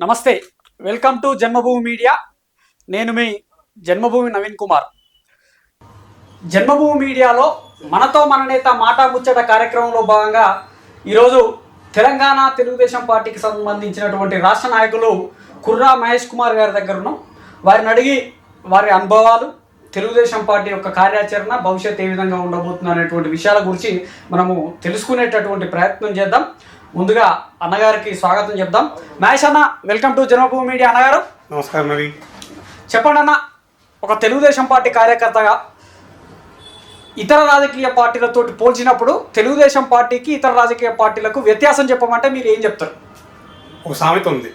నమస్తే welcome to Janmabhoomi media. నేను మీ జన్మభూమి నవీన్ కుమార్. జన్మభూమి మీడియాలో మనతో మన నేత మాట ముచ్చట కార్యక్రమంలో భాగంగా ఈరోజు తెలంగాణ తెలుగుదేశం పార్టీకి సంబంధించినటువంటి రాష్ట్ర నాయకులు కుర్రా మహేష్ కుమార్ గారి దగ్గర ఉన్నాం వారిని అడిగి వారి అనుభవాలు తెలుగుదేశం పార్టీ యొక్క కార్యాచరణ భవిష్యత్ ఏ విధంగా ఉండబోతుంది అనేటువంటి విషయాల గురించి మనము తెలుసుకునేటటువంటి ప్రయత్నం చేద్దాం. ముందుగా అన్నగారికి స్వాగతం చెప్దాం. మహేష్ అన్న వెల్కమ్ టు జన్మభూమి మీడియా అన్నగారు. నమస్కారం నవీన్ చెప్పండి అన్న ఒక తెలుగుదేశం పార్టీ కార్యకర్తగా ఇతర రాజకీయ పార్టీలతో పోల్చినప్పుడు తెలుగుదేశం పార్టీకి ఇతర రాజకీయ పార్టీలకు వ్యత్యాసం చెప్పమంటే మీరు ఏం చెప్తారు? ఒక సామెత ఉంది.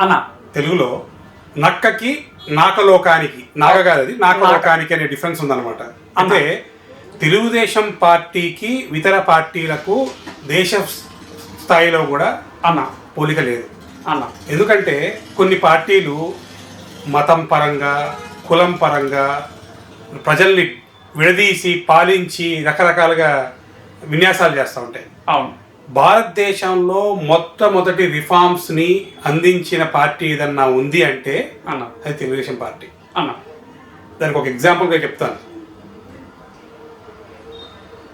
అన్న. తెలుగులో నక్కకి నాకలోకానికి నాక కాదు అది నాకలోకానికి అనే డిఫరెన్స్ ఉందన్నమాట. అంటే తెలుగుదేశం పార్టీకి ఇతర పార్టీలకు దేశ స్థాయిలో కూడా అన్న పోలిక లేదు. అన్న. ఎందుకంటే కొన్ని పార్టీలు మతం పరంగా కులం పరంగా ప్రజల్ని విడదీసి పాలించి రకరకాలుగా విన్యాసాలు చేస్తూ ఉంటాయి. అవును. భారతదేశంలో మొట్టమొదటి రిఫార్మ్స్ని అందించిన పార్టీ ఏదన్నా ఉంది అంటే అన్న. అది తెలుగుదేశం పార్టీ. అన్న. దానికి ఒక ఎగ్జాంపుల్గా చెప్తాను.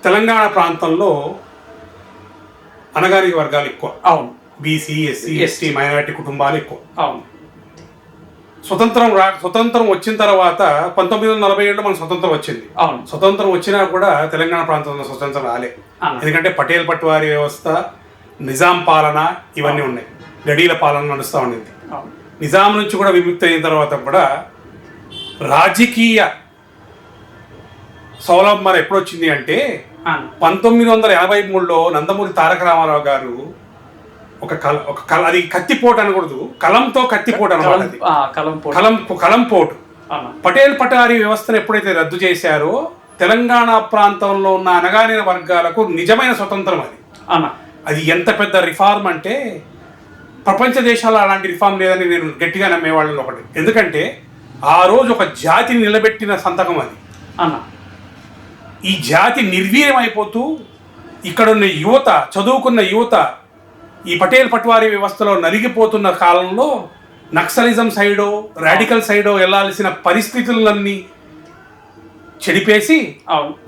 తెలంగాణ ప్రాంతంలో అనగారిక వర్గాలు ఎక్కువ. అవును. బీసీ ఎస్సీ ఎస్టీ మైనారిటీ కుటుంబాలు ఎక్కువ. అవును. స్వతంత్రం రా స్వతంత్రం వచ్చిన తర్వాత పంతొమ్మిది వందల నలభై ఏడులో మనకు స్వతంత్రం వచ్చింది. అవును. స్వతంత్రం వచ్చినా కూడా తెలంగాణ ప్రాంతంలో స్వతంత్రం రాలే. ఎందుకంటే పటేల్ పట్వారీ వ్యవస్థ నిజాం పాలన ఇవన్నీ ఉన్నాయి. గడీల పాలన నడుస్తూ ఉండింది. అవును. నిజాం నుంచి కూడా విముక్తి అయిన తర్వాత కూడా రాజకీయ సౌలభ్యం ఎప్పుడు వచ్చింది అంటే పంతొమ్మిది వందల ఎనభై మూడులో నందమూరి తారక రామారావు గారు ఒక కల ఒక కల అది కత్తిపోటు అనకూడదు. కలంతో కత్తిపోటు అనమాట కలం అది. ఆ, కలం పోటీ. కలం కలం పోటు. అన్న పటేల్ పటారీ వ్యవస్థను ఎప్పుడైతే రద్దు చేశారో తెలంగాణ ప్రాంతంలో ఉన్న అనగానిన వర్గాలకు నిజమైన స్వతంత్రం అది. అన్న అది ఎంత పెద్ద రిఫార్మ్ అంటే ప్రపంచ దేశాల్లో అలాంటి రిఫార్మ్ లేదని నేను గట్టిగా నమ్మేవాళ్ళని ఒకటి. ఎందుకంటే ఆ రోజు ఒక జాతిని నిలబెట్టిన సంతకం అది. అన్న ఈ జాతి నిర్వీర్యం అయిపోతూ ఇక్కడ ఉన్న యువత చదువుకున్న యువత ఈ పటేల్ పట్వారీ వ్యవస్థలో నలిగిపోతున్న కాలంలో నక్సలిజం సైడో రాడికల్ సైడో వెళ్ళాల్సిన పరిస్థితులన్నీ చెడిపేసి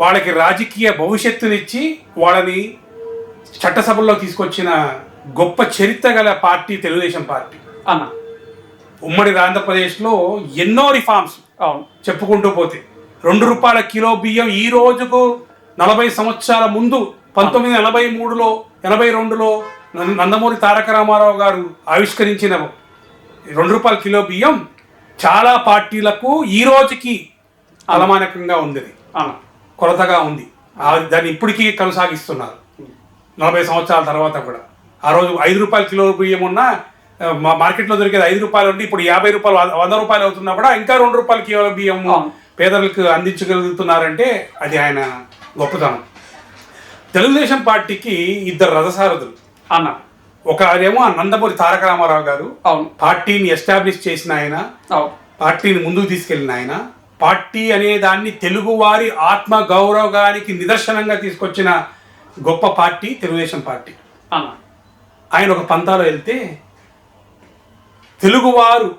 వాళ్ళకి రాజకీయ భవిష్యత్తునిచ్చి వాళ్ళని చట్టసభల్లో తీసుకొచ్చిన గొప్ప చరిత్ర గల పార్టీ తెలుగుదేశం పార్టీ. అన్న. ఉమ్మడి ఆంధ్రప్రదేశ్లో ఎన్నో రిఫార్మ్స్ అవును. చెప్పుకుంటూ పోతే. రెండు రూపాయల కిలో బియ్యం ఈ రోజుకు నలభై సంవత్సరాల ముందు పంతొమ్మిది ఎనభై మూడులో ఎనభై రెండులో నంద- నందమూరి తారక రామారావు గారు ఆవిష్కరించిన రెండు రూపాయల కిలో బియ్యం చాలా పార్టీలకు ఈ రోజుకి అలమానకంగా ఉంది కొరతగా ఉంది. దాన్ని ఇప్పటికీ కొనసాగిస్తున్నారు. నలభై సంవత్సరాల తర్వాత కూడా. ఆ రోజు ఐదు రూపాయల కిలో బియ్యం ఉన్న మార్కెట్లో దొరికేది ఐదు రూపాయలు ఉండి ఇప్పుడు యాభై రూపాయలు వంద- రూపాయలు అవుతున్నా కూడా ఇంకా రెండు రూపాయల కిలో బియ్యం. పేదలకు అందించగలుగుతున్నారంటే అది ఆయన గొప్పతనం. తెలుగుదేశం పార్టీకి ఇద్దరు రథసారథులు. అన్న. ఒక ఏమో నందమూరి తారక రామారావు గారు అవును. పార్టీని ఎస్టాబ్లిష్ చేసిన ఆయన అవును. పార్టీని ముందుకు తీసుకెళ్ళిన ఆయన పార్టీ అనే దాన్ని తెలుగువారి ఆత్మ గౌరవానికి నిదర్శనంగా తీసుకొచ్చిన గొప్ప పార్టీ తెలుగుదేశం పార్టీ. అన్న. ఆయన ఒక పంతాలో వెళ్తే తెలుగువారు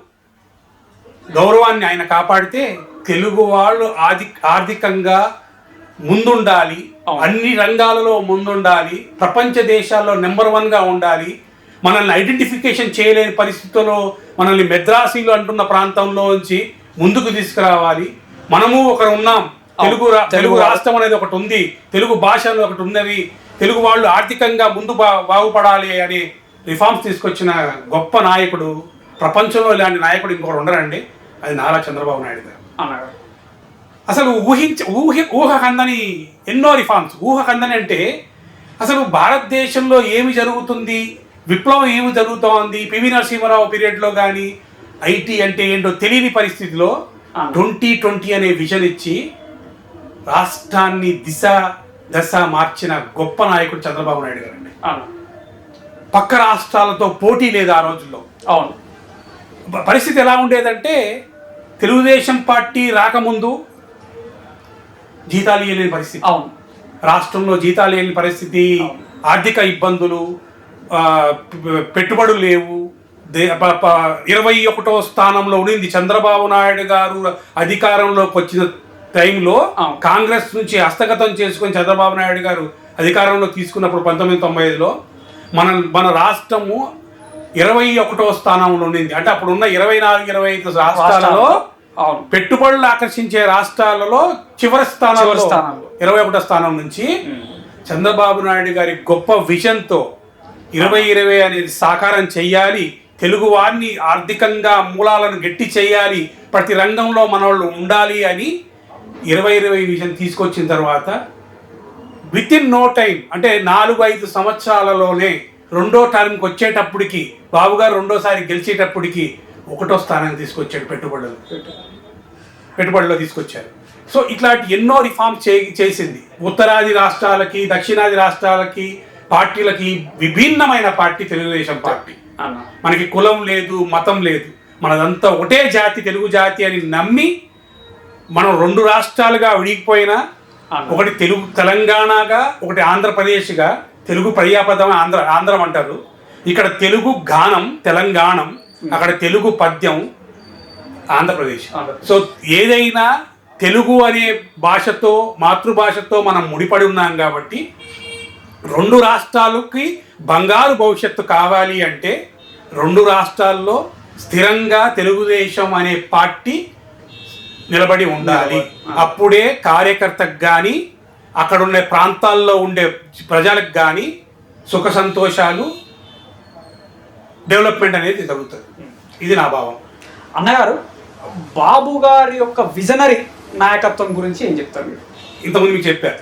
గౌరవాన్ని ఆయన కాపాడితే తెలుగు వాళ్ళు ఆది ఆర్థికంగా ముందుండాలి. అన్ని రంగాలలో ముందుండాలి. ప్రపంచ దేశాల్లో నెంబర్ వన్గా ఉండాలి. మనల్ని ఐడెంటిఫికేషన్ చేయలేని పరిస్థితుల్లో మనల్ని మెద్రాసీలు అంటున్న ప్రాంతంలో నుంచి ముందుకు తీసుకురావాలి. మనము ఒకరు ఉన్నాం. తెలుగు తెలుగు రాష్ట్రం అనేది ఒకటి ఉంది. తెలుగు భాష అనేది ఒకటి ఉన్నది. తెలుగు వాళ్ళు ఆర్థికంగా ముందు బా బాగుపడాలి అని రిఫార్మ్స్ తీసుకొచ్చిన గొప్ప నాయకుడు ప్రపంచంలో ఇలాంటి నాయకుడు ఇంకొకరు ఉండరండి. అది నారా చంద్రబాబు నాయుడు గారు. అన్న అసలు ఊహించ ఊహ ఊహకందని ఎన్నో రిఫార్మ్స్. ఊహకందని అంటే అసలు భారతదేశంలో ఏమి జరుగుతుంది? విప్లవం ఏమి జరుగుతోంది? పివి నరసింహారావు పీరియడ్లో కానీ ఐటీ అంటే ఏంటో తెలియని పరిస్థితిలో. ట్వంటీ ట్వంటీ అనే విజన్ ఇచ్చి రాష్ట్రాన్ని దిశ దశ మార్చిన గొప్ప నాయకుడు చంద్రబాబు నాయుడు గారండి. అన్న పక్క రాష్ట్రాలతో పోటీ లేదు ఆ రోజుల్లో. అవును. పరిస్థితి ఎలా ఉండేదంటే తెలుగుదేశం పార్టీ రాకముందు జీతాలు ఇవ్వలేని పరిస్థితి. అవును. రాష్ట్రంలో జీతాలు లేని పరిస్థితి ఆర్థిక ఇబ్బందులు పెట్టుబడులు లేవు. ఇరవై ఒకటో స్థానంలో ఉండింది చంద్రబాబు నాయుడు గారు అధికారంలోకి వచ్చిన టైంలో. కాంగ్రెస్ నుంచి హస్తగతం చేసుకొని చంద్రబాబు నాయుడు గారు అధికారంలో తీసుకున్నప్పుడు పంతొమ్మిది తొంభై ఐదులో మన మన రాష్ట్రము ఇరవై ఒకటో స్థానంలో ఉండింది. అంటే అప్పుడు ఉన్న ఇరవై నాలుగు ఇరవై ఐదు రాష్ట్రాలలో పెట్టుబడులు ఆకర్షించే రాష్ట్రాలలో చివరి స్థానంలో. ఇరవై ఒకటో స్థానం నుంచి చంద్రబాబు నాయుడు గారి గొప్ప విజన్తో ఇరవై ఇరవై అనేది సాకారం చెయ్యాలి. తెలుగు వారిని ఆర్థికంగా మూలాలను గట్టి చేయాలి ప్రతి రంగంలో మనవాళ్ళు ఉండాలి అని ఇరవై ఇరవై విజన్ తీసుకొచ్చిన తర్వాత విత్ ఇన్ నో టైం అంటే నాలుగు ఐదు సంవత్సరాలలోనే రెండో టర్మ్కి వచ్చేటప్పటికి బాబు గారు రెండోసారి గెలిచేటప్పటికి ఒకటో స్థానానికి తీసుకొచ్చాడు పెట్టుబడులు. పెట్టుబడిలో తీసుకొచ్చారు. సో ఇట్లాంటి ఎన్నో రిఫార్మ్స్ చే చేసింది. ఉత్తరాది రాష్ట్రాలకి దక్షిణాది రాష్ట్రాలకి పార్టీలకి విభిన్నమైన పార్టీ తెలుగుదేశం పార్టీ. మనకి కులం లేదు మతం లేదు. మనదంతా ఒకటే జాతి తెలుగు జాతి అని నమ్మి మనం రెండు రాష్ట్రాలుగా విడిగిపోయినా. ఒకటి తెలుగు తెలంగాణగా ఒకటి ఆంధ్రప్రదేశ్గా తెలుగు పర్యాపదం ఆంధ్ర ఆంధ్రం అంటారు. ఇక్కడ తెలుగు గానం తెలంగాణం అక్కడ తెలుగు పద్యం ఆంధ్రప్రదేశ్. సో ఏదైనా తెలుగు అనే భాషతో మాతృభాషతో మనం ముడిపడి ఉన్నాం కాబట్టి రెండు రాష్ట్రాలకి బంగారు భవిష్యత్తు కావాలి అంటే రెండు రాష్ట్రాల్లో స్థిరంగా తెలుగుదేశం అనే పార్టీ నిలబడి ఉండాలి. అప్పుడే కార్యకర్తకు కానీ అక్కడ ఉండే ప్రాంతాల్లో ఉండే ప్రజలకు కానీ సుఖ సంతోషాలు డెవలప్మెంట్ అనేది జరుగుతుంది. ఇది నా భావం. అన్నగారు బాబు గారి యొక్క విజనరీ నాయకత్వం గురించి ఏం చెప్తారు మీరు? ఇంతకుముందు మీకు చెప్పారు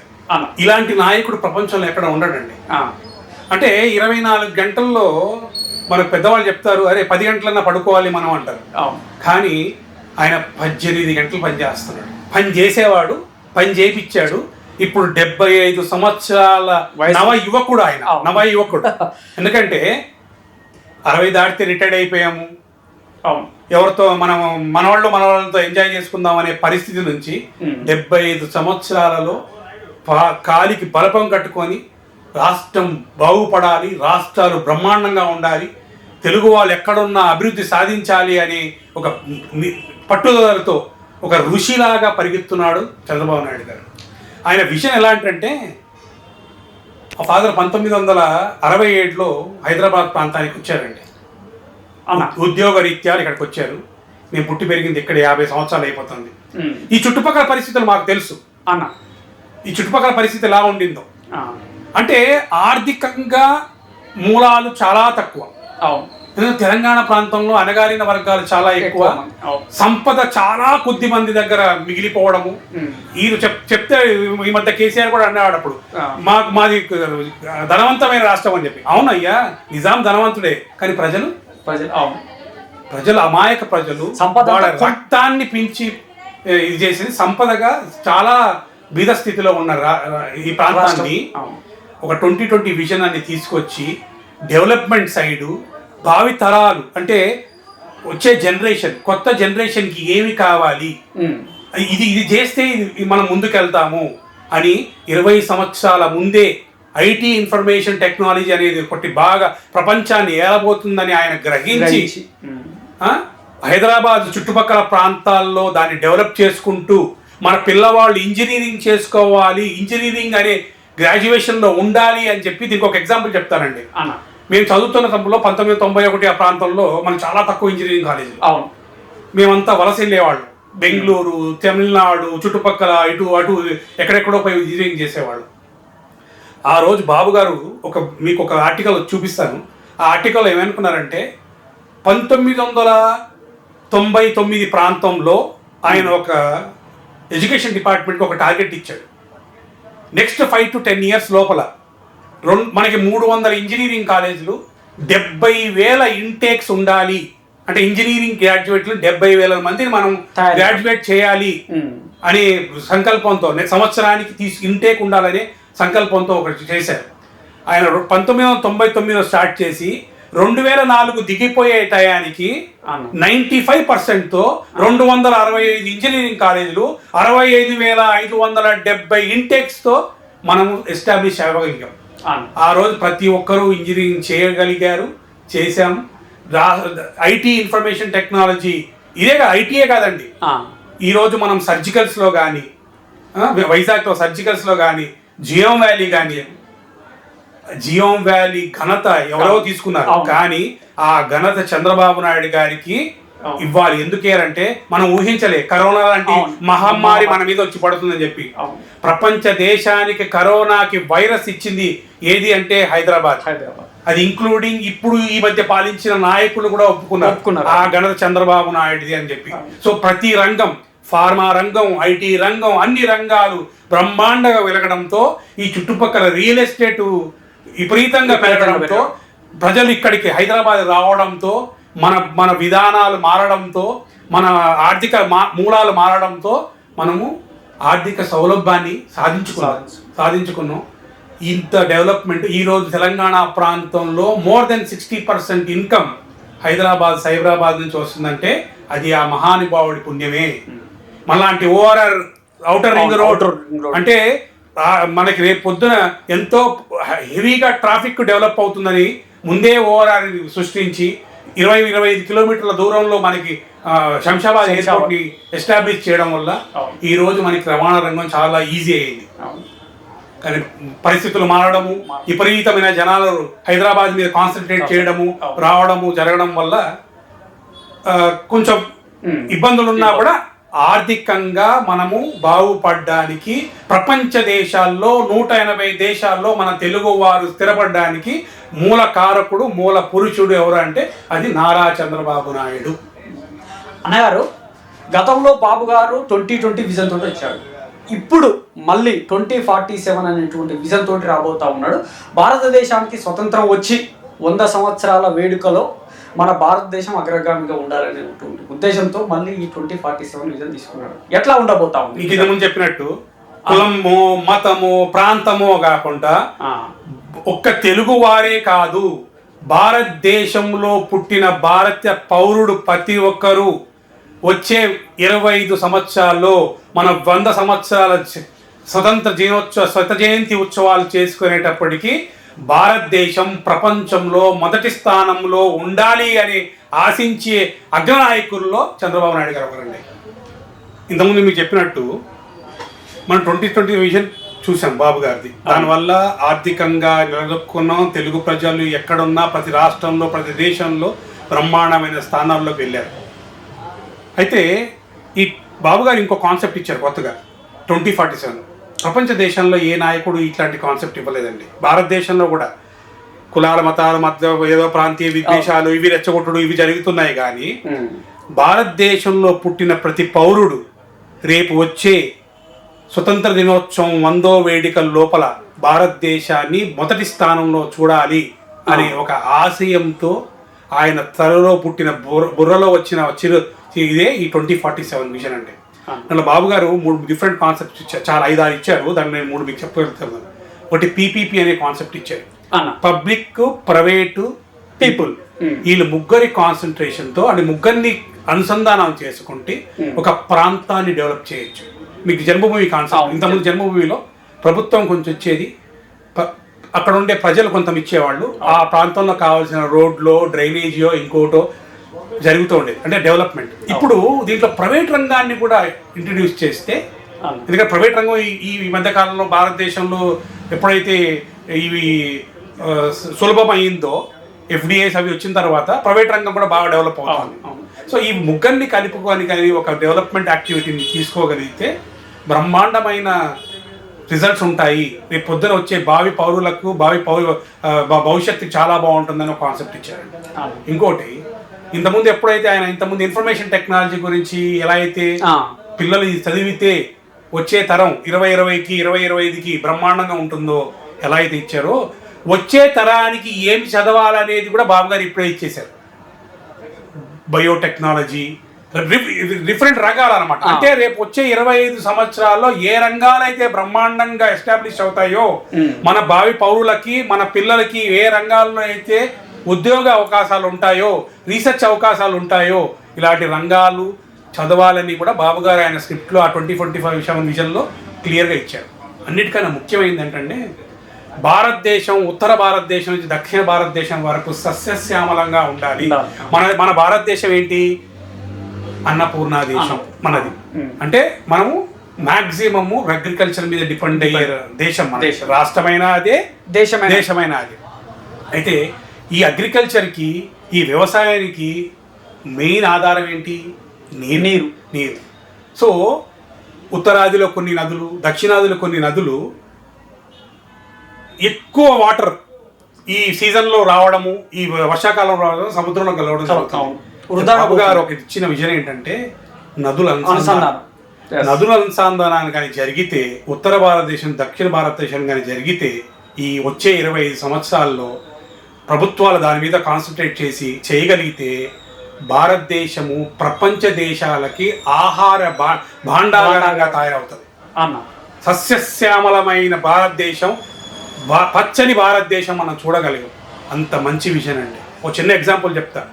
ఇలాంటి నాయకుడు ప్రపంచంలో ఎక్కడ ఉండడండి? అంటే ఇరవై నాలుగు గంటల్లో మన పెద్దవాళ్ళు చెప్తారు అరే పది గంటలన్నా పడుకోవాలి మనం అంటారు. కానీ ఆయన పద్దెనిమిది గంటలు పని చేస్తున్నాడు. పని చేసేవాడు పని చేయించాడు ఇప్పుడు డెబ్బై ఐదు సంవత్సరాల. నవ యువకుడు ఆయన. నవ యువకుడు ఎందుకంటే అరవై దాటితే రిటైర్డ్ అయిపోయాము ఎవరితో మనం మనవాళ్ళు మనవాళ్ళతో ఎంజాయ్ చేసుకుందాం అనే పరిస్థితి నుంచి. డెబ్బై ఐదు సంవత్సరాలలో కాలికి బలపం కట్టుకొని రాష్ట్రం బాగుపడాలి రాష్ట్రాలు బ్రహ్మాండంగా ఉండాలి తెలుగు వాళ్ళు ఎక్కడున్నా అభివృద్ధి సాధించాలి అనే ఒక పట్టుదలతో ఒక ఋషిలాగా పరిగెత్తున్నాడు చంద్రబాబు నాయుడు గారు ఆయన విషయం ఎలాంటంటే ఆ ఫాదర్ పంతొమ్మిది వందల అరవై ఏడులో హైదరాబాద్ ప్రాంతానికి వచ్చారండి. అన్న ఉద్యోగ రీత్యా ఇక్కడికి వచ్చారు మేము పుట్టి పెరిగింది ఇక్కడ యాభై సంవత్సరాలు అయిపోతుంది. ఈ చుట్టుపక్కల పరిస్థితులు మాకు తెలుసు. అన్న ఈ చుట్టుపక్కల పరిస్థితి ఎలా ఉండిందో. అంటే ఆర్థికంగా మూలాలు చాలా తక్కువ. అవును. తెలంగాణ ప్రాంతంలో అణగారిన వర్గాలు చాలా ఎక్కువ. సంపద చాలా కొద్ది మంది దగ్గర మిగిలిపోవడము. ఈయన చెప్ చెప్తే ఈ మధ్య కేసీఆర్ కూడా అన్నాడు అప్పుడు. మాకు మాది ధనవంతమైన రాష్ట్రం అని చెప్పి. అవునయ్యా నిజాం ధనవంతుడే. కానీ ప్రజలు? ప్రజలు అవును. ప్రజలు అమాయక ప్రజలు సంపద. రక్తాన్ని పెంచి ఇది చేసింది. సంపదగా చాలా బీద స్థితిలో ఉన్న ఈ ప్రాంతాన్ని. ఒక ట్వంటీ ట్వంటీ విజన్ అని తీసుకొచ్చి డెవలప్మెంట్ సైడు భావి తరాలు అంటే వచ్చే జనరేషన్ కొత్త జనరేషన్కి ఏమి కావాలి? ఇది ఇది చేస్తే మనం ముందుకెళ్తాము అని ఇరవై సంవత్సరాల ముందే ఐటీ ఇన్ఫర్మేషన్ టెక్నాలజీ అనేది ఒకటి బాగా ప్రపంచాన్ని ఏలబోతుందని ఆయన గ్రహించి హైదరాబాద్ చుట్టుపక్కల ప్రాంతాల్లో దాన్ని డెవలప్ చేసుకుంటూ మన పిల్లవాళ్ళు ఇంజనీరింగ్ చేసుకోవాలి ఇంజనీరింగ్ అనే గ్రాడ్యుయేషన్లో ఉండాలి అని చెప్పి దీనికి ఒక ఎగ్జాంపుల్ చెప్తానండి. అన్న. మేము చదువుతున్న సమయంలో పంతొమ్మిది తొంభై ఒకటి ఆ ప్రాంతంలో మనకు చాలా తక్కువ ఇంజనీరింగ్ కాలేజీలు అవును. మేమంతా వలస వెళ్ళేవాళ్ళం. బెంగళూరు తమిళనాడు చుట్టుపక్కల ఇటు అటు ఎక్కడెక్కడో పోయి ఇంజనీరింగ్ చేసేవాళ్ళు. ఆ రోజు బాబు గారు ఒక మీకు ఒక ఆర్టికల్ చూపిస్తాను. ఆ ఆర్టికల్ ఏమనుకున్నారంటే పంతొమ్మిది వందల తొంభై తొమ్మిది ప్రాంతంలో ఆయన ఒక ఎడ్యుకేషన్ డిపార్ట్మెంట్కి ఒక టార్గెట్ ఇచ్చాడు. Next five to ten years లోపల రెండు మనకి మూడు వందల ఇంజనీరింగ్ కాలేజీలు డెబ్బై వేల ఇంటేక్స్ ఉండాలి అంటే ఇంజనీరింగ్ గ్రాడ్యుయేట్లు డెబ్బై వేల మందిని మనం. గ్రాడ్యుయేట్ చేయాలి అనే సంకల్పంతో సంవత్సరానికి తీసు ఇంటేక్ ఉండాలనే సంకల్పంతో ఒకటి చేశారు ఆయన పంతొమ్మిది వందల తొంభై తొమ్మిదిలో స్టార్ట్ చేసి రెండు వేల నాలుగు దిగిపోయే టయానికి. నైంటీ ఫైవ్ పర్సెంట్తో రెండు వందల అరవై ఐదు ఇంజనీరింగ్ కాలేజీలు అరవై ఐదు వేల ఐదు వందల డెబ్బై ఇంటెక్స్తో మనము ఎస్టాబ్లిష్ అవ్వగలిగాం ఆ రోజు ప్రతి ఒక్కరూ ఇంజనీరింగ్ చేయగలిగారు చేశాం. ఐటీ ఇన్ఫర్మేషన్ టెక్నాలజీ ఇదే ఐటీయే కాదండి. ఆ, ఈరోజు మనం సర్జికల్స్లో కానీ వైజాగ్లో సర్జికల్స్లో కానీ జియోమ్ వ్యాలీ కానీ జియోమ్ వ్యాలీ ఘనత ఎవరో తీసుకున్నారు. కానీ ఆ ఘనత చంద్రబాబు నాయుడు గారికి. ఇవ్వాలి. ఎందుకేరంటే మనం ఊహించలే. కరోనా లాంటి. మహమ్మారి మన మీద వచ్చి పడుతుందని చెప్పి. ప్రపంచ దేశానికి కరోనాకి వైరస్ ఇచ్చింది ఏది అంటే హైదరాబాద్. హైదరాబాద్. అది ఇంక్లూడింగ్ ఇప్పుడు ఈ మధ్య పాలించిన నాయకులు కూడా ఒప్పుకున్నారు. ఆ ఘనత చంద్రబాబు నాయుడుది అని చెప్పి. సో ప్రతి రంగం ఫార్మా రంగం ఐటీ రంగం అన్ని రంగాలు బ్రహ్మాండంగా వెలగడంతో ఈ చుట్టుపక్కల రియల్ ఎస్టేట్ విపరీతంగా పెరగడంతో ప్రజలు ఇక్కడికి హైదరాబాద్ రావడంతో మన మన విధానాలు మారడంతో మన ఆర్థిక మా- మూలాలు మారడంతో మనము ఆర్థిక సౌలభ్యాన్ని సాధించుకున్నాం. సాధించుకున్నాం. ఇంత డెవలప్మెంట్ ఈ రోజు తెలంగాణ ప్రాంతంలో more than sixty percent income Hyderabad Cyberabad నుంచి వస్తుందంటే అది ఆ మహానుభావుడి పుణ్యమే. మళ్ళాంటి ఓఆర్ఆర్ అవుటర్ రింగ్ రోడ్. అంటే మనకి రేపు పొద్దున ఎంతో హెవీగా ట్రాఫిక్ డెవలప్ అవుతుందని ముందే ఓఆర్ఆర్ సృష్టించి ఇరవై ఇరవై ఐదు కిలోమీటర్ల దూరంలో మనకి శంషాబాద్ ఎయిర్పోర్ట్ని ఎస్టాబ్లిష్ చేయడం వల్ల. ఈ రోజు మనకి రవాణా రంగం చాలా ఈజీ అయింది. కానీ పరిస్థితులు మారడము విపరీతమైన జనాలు హైదరాబాద్ మీద కాన్సన్ట్రేట్ చేయడము. రావడము జరగడం వల్ల కొంచెం. ఇబ్బందులు ఉన్నా కూడా ఆర్థికంగా మనము బాగుపడడానికి ప్రపంచ దేశాల్లో నూట ఎనభై దేశాల్లో మన తెలుగు వారు స్థిరపడడానికి మూల కారకుడు మూల పురుషుడు ఎవరు అంటే అది నారా చంద్రబాబు నాయుడు. అన్నగారు గతంలో బాబు గారు ట్వంటీ ట్వంటీ విజన్ తోటి వచ్చాడు ఇప్పుడు మళ్ళీ ట్వంటీ ఫార్టీ సెవెన్ అనేటువంటి విజన్ తోటి రాబోతా ఉన్నాడు. భారతదేశానికి స్వతంత్రం వచ్చి వంద సంవత్సరాల వేడుకలో మన భారతదేశం అగ్రగామిగా ఉండాలనేటువంటి ఉద్దేశంతో మళ్ళీ ఈ ట్వంటీ ఫార్టీ సెవెన్ విజన్ తీసుకున్నాడు. ఎట్లా ఉండబోతా ఉంది? ఇది ముందు చెప్పినట్టు కులము మతము ప్రాంతము కాకుండా ఒక్క తెలుగు వారే కాదు భారతదేశంలో పుట్టిన భారత పౌరుడు ప్రతి ఒక్కరూ వచ్చే ఇరవై ఐదు సంవత్సరాల్లో మన వంద సంవత్సరాల స్వతంత్ర దినోత్సవ స్వత జయంతి ఉత్సవాలు చేసుకునేటప్పటికీ భారతదేశం ప్రపంచంలో మొదటి స్థానంలో ఉండాలి అని ఆశించే అగ్రనాయకుల్లో చంద్రబాబు నాయుడు గారు ఒకరండి ఇంతకుముందు మీకు చెప్పినట్టు మన ట్వంటీ ట్వంటీ విజన్ చూసాం బాబు గారిది. దానివల్ల ఆర్థికంగా నిలదొక్కున్నాం. తెలుగు ప్రజలు ఎక్కడున్నా ప్రతి రాష్ట్రంలో ప్రతి దేశంలో బ్రహ్మాండమైన స్థానాల్లోకి వెళ్ళారు. అయితే ఈ బాబు గారు ఇంకో కాన్సెప్ట్ ఇచ్చారు కొత్తగా. Twenty forty seven. ప్రపంచ దేశంలో ఏ నాయకుడు ఇట్లాంటి కాన్సెప్ట్ ఇవ్వలేదండి. భారతదేశంలో కూడా కులాల మతాల మధ్య ఏదో ప్రాంతీయ విద్వేషాలు ఇవి రెచ్చగొట్టుడు ఇవి జరుగుతున్నాయి కానీ భారతదేశంలో పుట్టిన ప్రతి పౌరుడు రేపు వచ్చే స్వతంత్ర దినోత్సవం వందో వేడుకల లోపల భారతదేశాన్ని మొదటి స్థానంలో చూడాలి అనే ఒక ఆశయంతో ఆయన త్వరలో పుట్టిన బుర్ర బుర్రలో వచ్చిన చిరు ఇదే ఈ ట్వంటీ ఫార్టీ సెవెన్ అండి ఆ. నన్ను బాబు గారు మూడు డిఫరెంట్ కాన్సెప్ట్స్ ఇచ్చారు చాలా ఐదు ఆరు ఇచ్చారు దాన్ని నేను మూడు మీకు చెప్పగలుగుతాను. ఒకటి పీపీపీ అనే కాన్సెప్ట్ ఇచ్చారు. Public private people. వీళ్ళు ముగ్గురి కాన్సన్ట్రేషన్తో అంటే ముగ్గురిని అనుసంధానం చేసుకుంటే ఒక ప్రాంతాన్ని డెవలప్ చేయొచ్చు. మీకు జన్మభూమి కాన్సెప్ట్. ఇంతకుముందు జన్మభూమిలో ప్రభుత్వం కొంచెం వచ్చేది అక్కడ ఉండే ప్రజలు కొంత ఇచ్చేవాళ్ళు. ఆ ప్రాంతంలో కావాల్సిన రోడ్లో డ్రైనేజీయో ఇంకోటో జరుగుతూ ఉండేది. అంటే డెవలప్మెంట్. ఇప్పుడు దీంట్లో ప్రైవేట్ రంగాన్ని కూడా ఇంట్రడ్యూస్ చేస్తే. ఎందుకంటే ప్రైవేట్ రంగం ఈ- ఈ మధ్య కాలంలో భారతదేశంలో ఎప్పుడైతే ఇవి ఆ, సు- సులభం అయిందో ఎఫ్డిఐస్ అవి వచ్చిన తర్వాత ప్రైవేట్ రంగం కూడా బాగా డెవలప్ అవుతుంది. సో ఈ ముగ్గురిని కలుపుకొని కానీ ఒక డెవలప్మెంట్ యాక్టివిటీని తీసుకోగలిగితే బ్రహ్మాండమైన రిజల్ట్స్ ఉంటాయి. రేపు పొద్దున వచ్చే భావి పౌరులకు భావి పౌరు భవిష్యత్తు చాలా బాగుంటుందని ఒక కాన్సెప్ట్ ఇచ్చారు అవును. ఇంకోటి ఇంతకుముందు ఎప్పుడైతే ఆయన ఇంతకుముందు ఇన్ఫర్మేషన్ టెక్నాలజీ గురించి ఎలా అయితే పిల్లలు చదివితే వచ్చే తరం ఇరవై ఇరవైకి ఇరవై ఇరవై ఐదుకి బ్రహ్మాండంగా ఉంటుందో ఎలా అయితే ఇచ్చారో వచ్చే తరానికి ఏమి చదవాలనేది కూడా బాబు గారు ఇప్పుడే ఇచ్చేశారు. బయోటెక్నాలజీ డిఫరెంట్ రంగాలు అనమాట. అంటే రేపు వచ్చే ఇరవై ఐదు సంవత్సరాల్లో ఏ రంగాలైతే బ్రహ్మాండంగా ఎస్టాబ్లిష్ అవుతాయో. మన భావి పౌరులకి మన పిల్లలకి ఏ రంగాల్లో అయితే ఉద్యోగ అవకాశాలు ఉంటాయో రీసెర్చ్ అవకాశాలు ఉంటాయో ఇలాంటి రంగాలు చదవాలని కూడా బాబు గారు ఆయన స్క్రిప్ట్లో ఆ ట్వంటీ ట్వంటీ ఫైవ్ సెవెన్ విజన్లో క్లియర్గా ఇచ్చారు అన్నిటికన్నా ముఖ్యమైనది ఏంటంటే భారతదేశం ఉత్తర భారతదేశం నుంచి దక్షిణ భారతదేశం వరకు సస్యశ్యామలంగా ఉండాలి. మన మన భారతదేశం ఏంటి? అన్నపూర్ణ దేశం మనది. అంటే మనము మాక్సిమము అగ్రికల్చర్ మీద డిపెండ్ అయ్యే దేశం మన దేశం. రాష్ట్రమైన అదే దేశమైన. దేశమైన అదే. అయితే ఈ అగ్రికల్చర్కి ఈ వ్యవసాయానికి మెయిన్ ఆధారం ఏంటి? నీరు. నీరు. నీరు. సో ఉత్తరాదిలో కొన్ని నదులు దక్షిణాదిలో కొన్ని నదులు ఎక్కువ వాటర్ ఈ సీజన్లో రావడము ఈ వర్షాకాలం రావడం సముద్రంలో కలవడం అవును. జరుగుతుంది. వృధా బాబు గారు ఒక ఇచ్చిన విజన్ ఏంటంటే నదుల అనుసంధానం. నదుల అనుసంధానాన్ని కానీ జరిగితే ఉత్తర భారతదేశం దక్షిణ భారతదేశం కానీ జరిగితే ఈ వచ్చే ఇరవై ఐదు సంవత్సరాల్లో ప్రభుత్వాలు దాని మీద కాన్సన్ట్రేట్ చేసి చేయగలిగితే భారతదేశము ప్రపంచ దేశాలకి ఆహార భా భాండాగారంగా తయారవుతుంది. అన్న. సస్యశ్యామలమైన భారతదేశం పచ్చని భారతదేశం మనం చూడగలిగాం. అంత మంచి విజన్ అండి. ఒక చిన్న ఎగ్జాంపుల్ చెప్తా.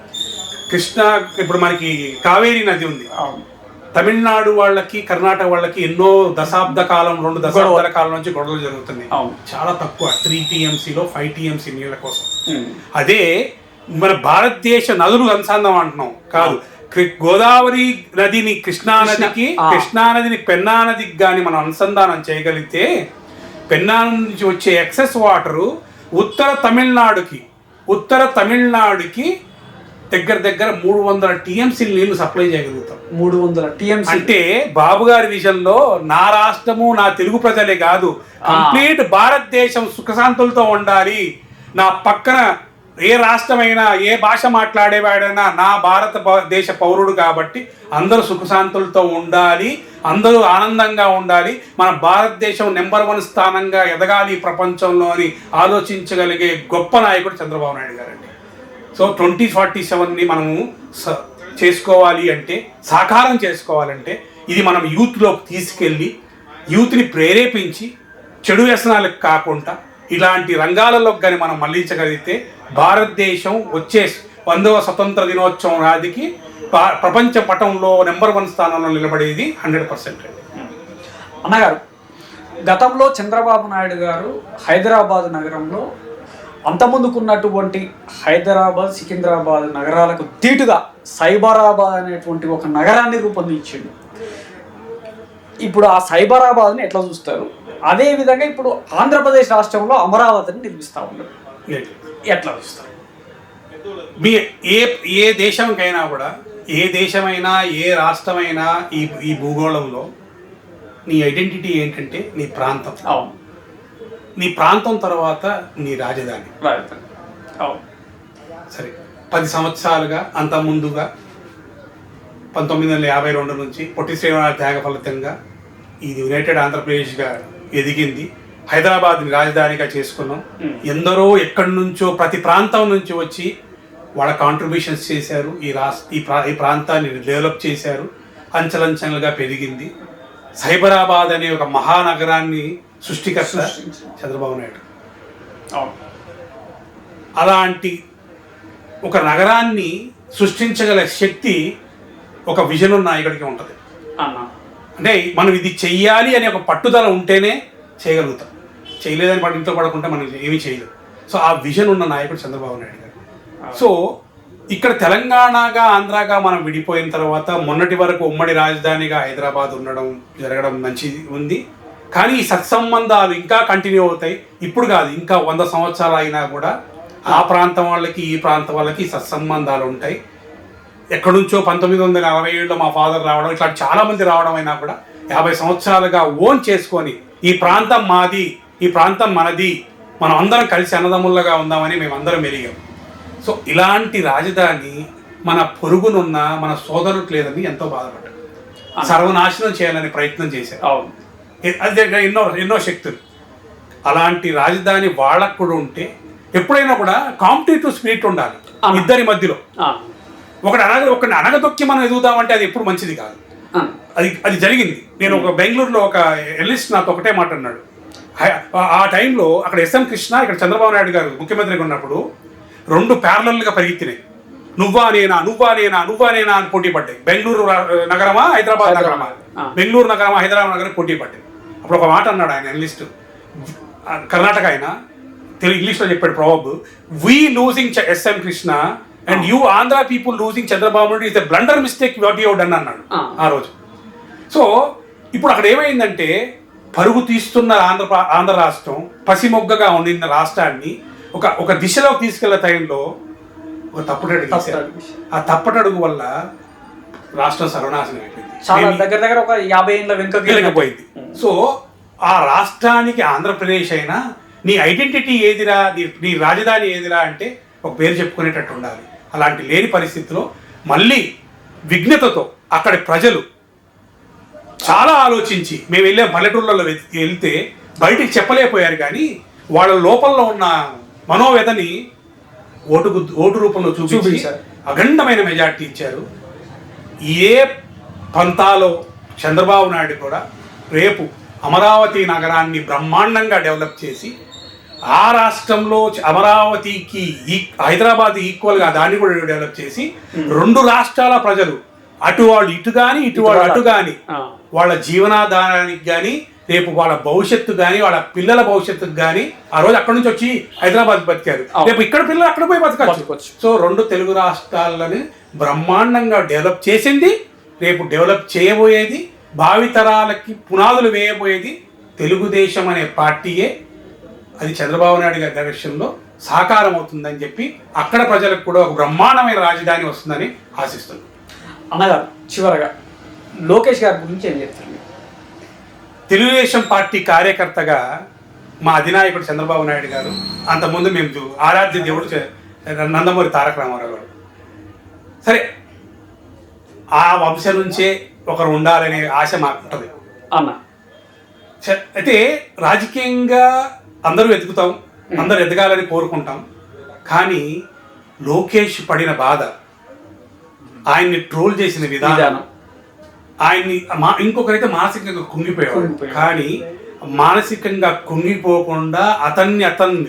కృష్ణ ఇప్పుడు మనకి కావేరీ నది ఉంది. అవును. తమిళనాడు వాళ్ళకి కర్ణాటక వాళ్ళకి ఎన్నో దశాబ్ద కాలం రెండు దశాబ్దాల కాలం నుంచి గొడవలు జరుగుతున్నాయి. అవును. చాలా తక్కువ. త్రీ టీఎంసీలో ఫైవ్ టీఎంసీ నీళ్ళ కోసం. అదే మన భారతదేశ నదులు అనుసంధానం అంటున్నాం. కాదు. గోదావరి నదిని కృష్ణా నదికి. కృష్ణా నదిని పెన్నా నదికి కానీ మనం అనుసంధానం చేయగలిగితే పెన్నా నుంచి వచ్చే ఎక్సెస్ వాటరు ఉత్తర తమిళనాడుకి ఉత్తర తమిళనాడుకి దగ్గర దగ్గర మూడు వందల టీఎంసీ నీళ్ళు సప్లై చేయగలుగుతాం. మూడు వందల టీఎంసీ. అంటే బాబు గారి విజన్లో నా రాష్ట్రము నా తెలుగు ప్రజలే కాదు. కంప్లీట్ భారతదేశం సుఖశాంతులతో ఉండాలి. నా పక్కన ఏ రాష్ట్రమైనా ఏ భాష మాట్లాడేవాడైనా నా భారత దేశ పౌరుడు కాబట్టి అందరూ సుఖశాంతులతో ఉండాలి అందరూ ఆనందంగా ఉండాలి. మన భారతదేశం నెంబర్ వన్ స్థానంగా ఎదగాలి ప్రపంచంలో అని ఆలోచించగలిగే గొప్ప నాయకుడు చంద్రబాబు నాయుడు గారండి. సో ట్వంటీ ఫార్టీ సెవెన్ని మనము చేసుకోవాలి అంటే సాకారం చేసుకోవాలంటే ఇది మనం యూత్లోకి తీసుకెళ్ళి యూత్ని ప్రేరేపించి చెడు వ్యసనాలకు కాకుండా ఇలాంటి రంగాలలోకి కానీ మనం మళ్ళించగలిగితే భారతదేశం వచ్చే వందవ స్వతంత్ర దినోత్సవం నాటికి ప్రపంచ పటంలో నెంబర్ వన్ స్థానంలో నిలబడేది హండ్రెడ్ పర్సెంట్. అండి అన్నగారు గతంలో చంద్రబాబు నాయుడు గారు హైదరాబాద్ నగరంలో అంతముందుకున్నటువంటి హైదరాబాద్ సికింద్రాబాద్ నగరాలకు ధీటుగా సైబరాబాద్ అనేటువంటి ఒక నగరాన్ని రూపొందించిండు. ఇప్పుడు ఆ సైబరాబాద్ని ఎట్లా చూస్తారు? అదే విధంగా ఇప్పుడు ఆంధ్రప్రదేశ్ రాష్ట్రంలో అమరావతిని నిర్మిస్తూ ఉన్నారు. ఎట్లా చూస్తారు? మీ ఏ ఏ దేశంకైనా కూడా ఏ దేశమైనా ఏ రాష్ట్రమైనా ఈ ఈ భూగోళంలో నీ ఐడెంటిటీ ఏంటంటే నీ ప్రాంతం. అవును. నీ ప్రాంతం తర్వాత నీ రాజధాని. అవును. సరే పది సంవత్సరాలుగా అంత ముందుగా పంతొమ్మిది వందల యాభై రెండు నుంచి పొట్టి శ్రీరామ త్యాగ ఫలితంగా ఇది యునైటెడ్ ఆంధ్రప్రదేశ్గా ఎదిగింది. హైదరాబాద్ని రాజధానిగా చేసుకున్నాం. Hmm. ఎందరో ఎక్కడి నుంచో ప్రతి ప్రాంతం నుంచి వచ్చి వాళ్ళ కాంట్రిబ్యూషన్స్ చేశారు. ఈ రాష్ట్ర ఈ ప్రా ఈ ప్రాంతాన్ని డెవలప్ చేశారు. అంచెలంచెలుగా పెరిగింది. సైబరాబాద్ అనే ఒక మహానగరాన్ని సృష్టికర్త. చంద్రబాబు నాయుడు. అలాంటి ఒక నగరాన్ని సృష్టించగల శక్తి ఒక విజన్ ఉన్న నాయకుడికి ఉంటుంది. అంటే మనం ఇది చెయ్యాలి అనే ఒక పట్టుదల ఉంటేనే చేయగలుగుతాం. చేయలేదని పడి ఇంట్లో పడకుంటే మనం ఏమీ చేయలేం. సో ఆ విజన్ ఉన్న నాయకుడు చంద్రబాబు నాయుడు గారు. సో ఇక్కడ తెలంగాణగా ఆంధ్రాగా మనం విడిపోయిన తర్వాత మొన్నటి వరకు ఉమ్మడి రాజధానిగా హైదరాబాద్ ఉండడం జరగడం మంచిది ఉంది. కానీ ఈ సత్సంబంధాలు ఇంకా కంటిన్యూ అవుతాయి. ఇప్పుడు కాదు ఇంకా వంద సంవత్సరాలు అయినా కూడా ఆ ప్రాంతం వాళ్ళకి ఈ ప్రాంతం వాళ్ళకి సత్సంబంధాలు ఉంటాయి. ఎక్కడి నుంచో పంతొమ్మిది వందల నలభై ఏడులో మా ఫాదర్ రావడం ఇట్లా చాలా మంది రావడం అయినా కూడా యాభై సంవత్సరాలుగా ఓన్ చేసుకొని ఈ ప్రాంతం మాది ఈ ప్రాంతం మనది. మనం అందరం కలిసి అన్నదమ్ములుగా ఉందామని మేమందరం మెరిగాం సో ఇలాంటి రాజధాని మన పొరుగునున్న మన సోదరులకు లేదని ఎంతో బాధపడ్డారు సర్వనాశనం చేయాలని ప్రయత్నం చేశారు అవును. అది ఎన్నో ఎన్నో శక్తులు. అలాంటి రాజధాని వాళ్ళకు కూడా ఉంటే ఎప్పుడైనా కూడా కాంపిటేటివ్ స్పిరిట్ ఉండాలి. ఇద్దరి మధ్యలో. ఒకటి అనగ ఒకటి అనగదొక్కి మనం ఎదుగుదామంటే అది ఎప్పుడు మంచిది కాదు. అది అది జరిగింది. నేను ఒక బెంగళూరులో ఒక ఎలిస్ట్ నాతో ఒకటే మాట అన్నాడు ఆ- టైంలో అక్కడ ఎస్ఎం కృష్ణ ఇక్కడ చంద్రబాబు నాయుడు గారు ముఖ్యమంత్రిగా ఉన్నప్పుడు రెండు ప్యారలల్గా పరిగెత్తినాయి. నువ్వా నేనా నువ్వా నేనా నువ్వా నేనా అని పోటీ పడ్డాయి. బెంగళూరు నగరమా హైదరాబాద్ నగరమా. బెంగళూరు నగరమా హైదరాబాద్ నగరం పోటీ పడ్డాయి. అప్పుడు ఒక మాట అన్నాడు ఆయన ఎనలిస్ట్ కర్ణాటక ఆయన తెలుగు ఇంగ్లీష్లో చెప్పాడు prob we losing SM Krishna and you Andhra people losing Chandrababu Naidu is the blunder mistake what you done అన్నాడు. ఆ రోజు. సో ఇప్పుడు అక్కడ ఏమైందంటే పరుగు తీస్తున్న ఆంధ్ర ఆంధ్ర రాష్ట్రం పసిమొగ్గగా ఉండిన రాష్ట్రాన్ని ఒక ఒక దిశలోకి తీసుకెళ్ళే టైంలో ఒక తప్పుటడుగు. ఆ తప్పటడుగు వల్ల రాష్ట్రం సర్వనాశనం అయిపోయింది. చాలా దగ్గర దగ్గర ఒక యాభై ఏళ్ళ వెనుకకి వెళ్ళకపోయింది సో ఆ రాష్ట్రానికి ఆంధ్రప్రదేశ్ అయినా నీ ఐడెంటిటీ ఏదిరా నీ నీ రాజధాని ఏదిరా అంటే ఒక పేరు చెప్పుకునేటట్టు ఉండాలి. అలాంటి లేని పరిస్థితిలో మళ్ళీ విఘ్నతతో అక్కడి ప్రజలు చాలా ఆలోచించి మేము వెళ్ళే పల్లెటూళ్ళలో వెళ్తే బయటికి చెప్పలేకపోయారు కానీ వాళ్ళ లోపల ఉన్న మనోవ్యధని ఓటు గుద్దు- ఓటు రూపంలో చూపించి. అఖండమైన మెజార్టీ ఇచ్చారు ఏ పంతాలో చంద్రబాబు నాయుడు కూడా రేపు అమరావతి నగరాన్ని బ్రహ్మాండంగా డెవలప్ చేసి ఆ రాష్ట్రంలో అమరావతికి ఈ హైదరాబాద్ ఈక్వల్గా దాన్ని కూడా డెవలప్ చేసి రెండు రాష్ట్రాల ప్రజలు అటు వాళ్ళు ఇటు కానీ ఇటు వాళ్ళు అటు కానీ. వాళ్ళ జీవనాధారానికి కానీ రేపు వాళ్ళ భవిష్యత్తు కానీ వాళ్ళ పిల్లల భవిష్యత్తుకు కానీ ఆ రోజు అక్కడ నుంచి వచ్చి హైదరాబాద్ బతికారు. రేపు ఇక్కడ పిల్లలు అక్కడ పోయి బతకొచ్చు. సో రెండు తెలుగు రాష్ట్రాలని బ్రహ్మాండంగా డెవలప్ చేసింది రేపు డెవలప్ చేయబోయేది భావితరాలకి పునాదులు వేయబోయేది తెలుగుదేశం అనే పార్టీయే అది చంద్రబాబు నాయుడు గారి డైరెక్షన్లో సాకారం అవుతుందని చెప్పి అక్కడ ప్రజలకు కూడా ఒక బ్రహ్మాండమైన రాజధాని వస్తుందని ఆశిస్తున్నాను అన్నగారు చివరగా లోకేష్ గారి గురించి ఏం చెప్తారు? తెలుగుదేశం పార్టీ కార్యకర్తగా మా అధినాయకుడు చంద్రబాబు నాయుడు గారు అంతకుముందు మేము ఆరాధ్య దేవుడు నందమూరి తారక రామారావు గారు. సరే ఆ వంశం నుంచే ఒకరు ఉండాలనే ఆశ మాకు ఉంటుంది అన్న అయితే రాజకీయంగా అందరూ ఎదుగుతాం అందరూ ఎదగాలని కోరుకుంటాం కానీ లోకేష్ పడిన బాధ ఆయన్ని ట్రోల్ చేసిన విధానం. ఆయన్ని మా ఇంకొకరైతే మానసికంగా కుంగిపోయాడు. కానీ మానసికంగా కుంగిపోకుండా అతన్ని అతన్ని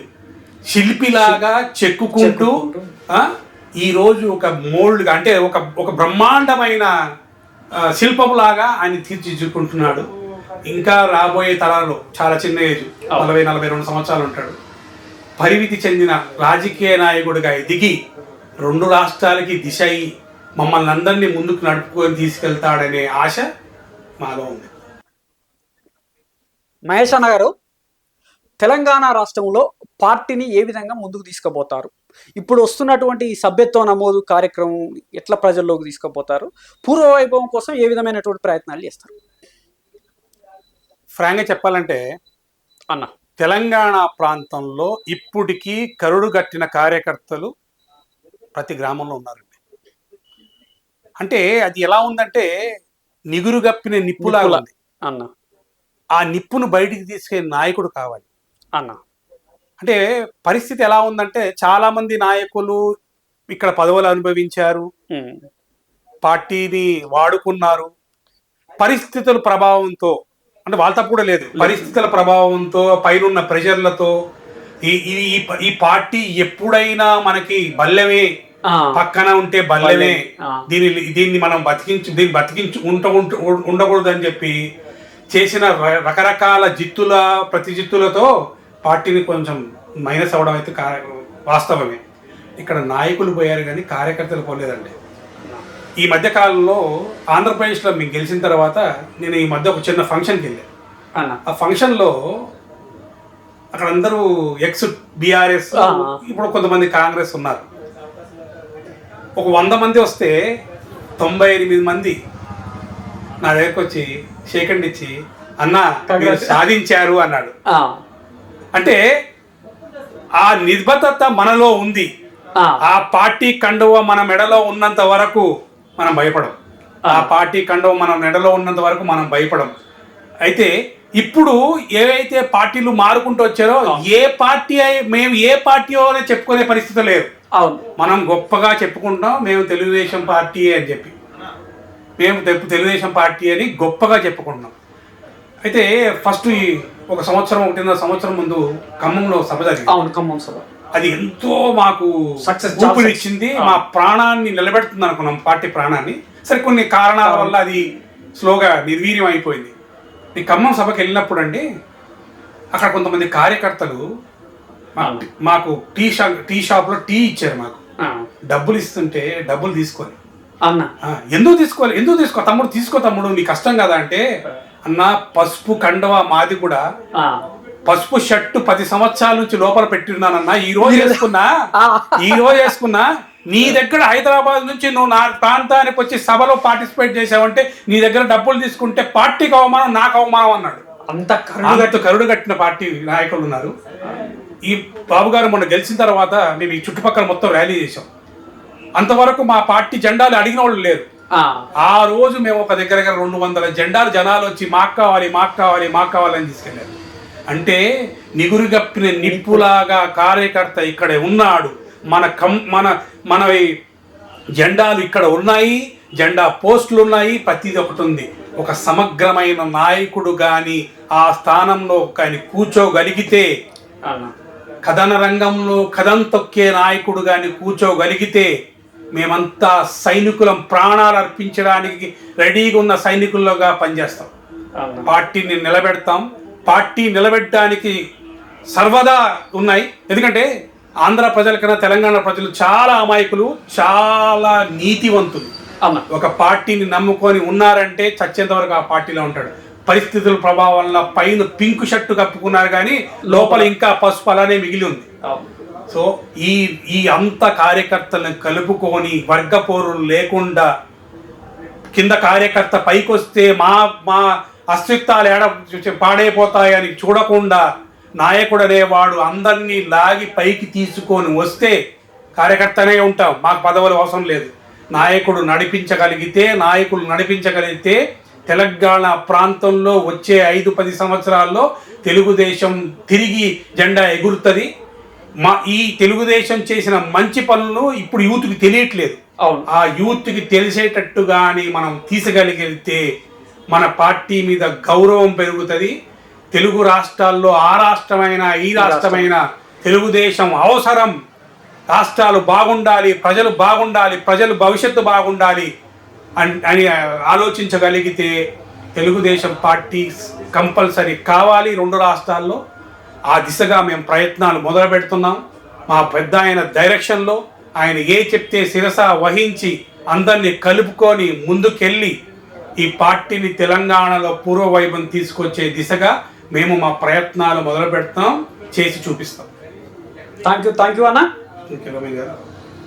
శిల్పిలాగా చెక్కుకుంటూ చెక్కుకుంటూ. ఆ, ఈ రోజు ఒక మోల్డ్గా అంటే ఒక ఒక బ్రహ్మాండమైన శిల్పంలాగా ఆయన తీర్చిదిద్దుకుంటున్నాడు. ఇంకా రాబోయే తరాల్లో చాలా చిన్న ఏజ్ నలభై నలభై రెండు సంవత్సరాలు ఉంటాడు. పరిమితి చెందిన రాజకీయ నాయకుడిగా ఎదిగి రెండు రాష్ట్రాలకి దిశ మమ్మల్ని అందరినీ ముందుకు నడుపుకొని తీసుకెళ్తాడనే ఆశ మాలో ఉంది. మహేష్ అన్న గారు తెలంగాణ రాష్ట్రంలో పార్టీని ఏ విధంగా ముందుకు తీసుకుపోతారు? ఇప్పుడు వస్తున్నటువంటి ఈ సభ్యత్వ నమోదు కార్యక్రమం ఎట్లా ప్రజల్లోకి తీసుకుపోతారు? పూర్వ వైభవం కోసం ఏ విధమైనటువంటి ప్రయత్నాలు చేస్తారు? ఫ్రాంక్గా చెప్పాలంటే అన్న. తెలంగాణ ప్రాంతంలో ఇప్పటికీ కరుడు గట్టిన కార్యకర్తలు ప్రతి గ్రామంలో ఉన్నారండి అంటే అది ఎలా ఉందంటే నిగురు గప్పిన నిప్పులా నిప్పులా. ఉంది. అన్న. ఆ నిప్పును బయటికి తీసుకెళ్ళే నాయకుడు కావాలి. అన్న. అంటే పరిస్థితి ఎలా ఉందంటే చాలా మంది నాయకులు ఇక్కడ పదవులు అనుభవించారు. పార్టీని వాడుకున్నారు. పరిస్థితుల ప్రభావంతో అంటే వాళ్ళ తప్పు కూడా లేదు. పరిస్థితుల ప్రభావంతో పైనున్న ప్రెషర్లతో ఈ ఈ- పార్టీ ఎప్పుడైనా మనకి బల్లెమే పక్కన ఉంటే బల్లెమే ఆ. దీన్ని దీన్ని మనం బతికించు దీన్ని బతికించు ఉంట ఉంట- ఉండకూడదు అని చెప్పి చేసిన రకరకాల జిత్తుల ప్రతి జిత్తులతో పార్టీని కొంచెం మైనస్ అవడం అయితే వాస్తవమే. ఇక్కడ నాయకులు పోయారు కానీ కార్యకర్తలు పోలేదండి. ఈ మధ్య కాలంలో ఆంధ్రప్రదేశ్లో మేము గెలిచిన తర్వాత నేను ఈ మధ్య ఒక చిన్న ఫంక్షన్కి వెళ్ళాను ఆ ఫంక్షన్లో అక్కడ అందరూ ఎక్స్ బీఆర్ఎస్. ఇప్పుడు కొంతమంది కాంగ్రెస్ ఉన్నారు. ఒక వంద మంది వస్తే తొంభై ఎనిమిది మంది నా దగ్గరకు వచ్చి షేకండ్ ఇచ్చి అన్న మీరు. సాధించారు అన్నాడు. అంటే ఆ నిర్బద్ధత మనలో ఉంది. ఆ, పార్టీ కండువ మన మెడలో ఉన్నంత వరకు మనం భయపడం. ఆ. పార్టీ కండువ మన మెడలో ఉన్నంత వరకు మనం భయపడం. అయితే ఇప్పుడు ఏవైతే పార్టీలు మారుకుంటూ వచ్చారో ఏ పార్టీ అయి- మేము ఏ పార్టీ అనే చెప్పుకునే పరిస్థితి లేదు. అవును. మనం గొప్పగా చెప్పుకుంటాం మేము తెలుగుదేశం పార్టీ అని చెప్పి. మేము తెలుగుదేశం పార్టీ అని గొప్పగా చెప్పుకుంటున్నాం. అయితే ఫస్ట్ ఈ ఒక సంవత్సరం ఒకటిన్నర సంవత్సరం ముందు ఖమ్మంలో సభ జరిగింది. అవును ఖమ్మం సభ. అది ఎంతో మాకు ఊపిరి success. ఇచ్చింది. మా ప్రాణాన్ని నిలబెడుతుంది అనుకున్నాం పార్టీ ప్రాణాన్ని. సరే కొన్ని కారణాల వల్ల అది స్లోగా నిర్వీర్యం అయిపోయింది. ఈ ఖమ్మం సభకి వెళ్ళినప్పుడు అండి అక్కడ కొంతమంది కార్యకర్తలు మాకు టీ షాప్ టీ షాప్లో టీ ఇచ్చారు మాకు. డబ్బులు ఇస్తుంటే డబ్బులు తీసుకొని. అన్న. ఎందుకు తీసుకోవాలి ఎందుకు తీసుకో? తమ్ముడు తీసుకో తమ్ముడు నీ కష్టం కదా అంటే అన్న పసుపు కండవ మాది కూడా పసుపు షర్టు పది సంవత్సరాల నుంచి లోపల పెట్టిన్నానన్నా ఈ రోజు వేసుకున్నా. ఈ రోజు వేసుకున్నా నీ దగ్గర హైదరాబాద్ నుంచి నువ్వు నా ప్రాంతానికి వచ్చి సభలో పార్టిసిపేట్ చేసావంటే నీ దగ్గర డబ్బులు తీసుకుంటే పార్టీకి అవమానం నాకు అవమానం అన్నాడు. అంత కరుడు కరుడు కట్టిన పార్టీ నాయకులు ఉన్నారు. ఈ బాబు గారు మొన్న గెలిచిన తర్వాత మేము ఈ చుట్టుపక్కల మొత్తం ర్యాలీ చేసాం అంతవరకు మా పార్టీ జెండాలు అడిగిన వాళ్ళు లేరు. ఆ, రోజు మేము ఒక దగ్గర దగ్గర రెండు వందల జెండాలు జనాలు వచ్చి మాకు కావాలి మాకు కావాలి మాకు కావాలని తీసుకెళ్ళారు అంటే నిగురుగప్పిన నిప్పులాగా కార్యకర్త ఇక్కడే ఉన్నాడు. మన కం మన మన జెండాలు ఇక్కడ ఉన్నాయి జెండా పోస్టులు ఉన్నాయి ప్రతిది ఒకటి ఉంది. ఒక సమగ్రమైన నాయకుడు కానీ ఆ స్థానంలో కానీ కూర్చోగలిగితే కథన రంగంలో కథం తొక్కే నాయకుడు కానీ కూర్చోగలిగితే మేమంతా సైనికులం ప్రాణాలు అర్పించడానికి రెడీగా ఉన్న సైనికుల్లోగా పనిచేస్తాం. పార్టీని నిలబెడతాం. పార్టీ నిలబెట్టడానికి సర్వదా ఉన్నాయి. ఎందుకంటే ఆంధ్ర ప్రజల కన్నా తెలంగాణ ప్రజలు చాలా అమాయకులు చాలా నీతివంతులు. ఒక పార్టీని నమ్ముకొని ఉన్నారంటే చచ్చేంత వరకు ఆ పార్టీలో ఉంటాడు. పరిస్థితుల ప్రభావం వల్ల పైన పింక్ షర్టు కప్పుకున్నారు కానీ లోపల ఇంకా పసుపు అలానే మిగిలి ఉంది. సో ఈ ఈ అంత కార్యకర్తలను కలుపుకొని వర్గ పోరులు లేకుండా కింద కార్యకర్త పైకి వస్తే మా మా అస్తిత్వాలు ఏడ పాడైపోతాయని చూడకుండా నాయకుడు అనేవాడు అందరినీ లాగి పైకి తీసుకొని వస్తే కార్యకర్తనే ఉంటాం. మాకు పదవులు అవసరం లేదు. నాయకుడు నడిపించగలిగితే నాయకులు నడిపించగలిగితే తెలంగాణ ప్రాంతంలో వచ్చే ఐదు పది సంవత్సరాల్లో తెలుగుదేశం తిరిగి జెండా ఎగురుతుంది. మా ఈ తెలుగుదేశం చేసిన మంచి పనులు ఇప్పుడు యూత్కి తెలియట్లేదు. అవును. ఆ యూత్కి తెలిసేటట్టుగాని మనం తీసగలిగితే మన పార్టీ మీద గౌరవం పెరుగుతుంది. తెలుగు రాష్ట్రాల్లో ఆ రాష్ట్రమైన ఈ రాష్ట్రమైన తెలుగుదేశం అవసరం. రాష్ట్రాలు బాగుండాలి ప్రజలు బాగుండాలి ప్రజలు భవిష్యత్తు బాగుండాలి. అన్- అని ఆలోచించగలిగితే తెలుగుదేశం పార్టీ కంపల్సరీ కావాలి రెండు రాష్ట్రాల్లో. ఆ దిశగా మేము ప్రయత్నాలు మొదలు పెడుతున్నాం మా పెద్ద ఆయన డైరెక్షన్లో ఆయన ఏ చెప్తే శిరస వహించి అందరినీ కలుపుకొని ముందుకెళ్ళి ఈ పార్టీని తెలంగాణలో పూర్వవైభవం తీసుకొచ్చే దిశగా మేము మా ప్రయత్నాలు మొదలు పెడతాం చేసి చూపిస్తాం. థ్యాంక్ యూ థ్యాంక్ యూ అన్న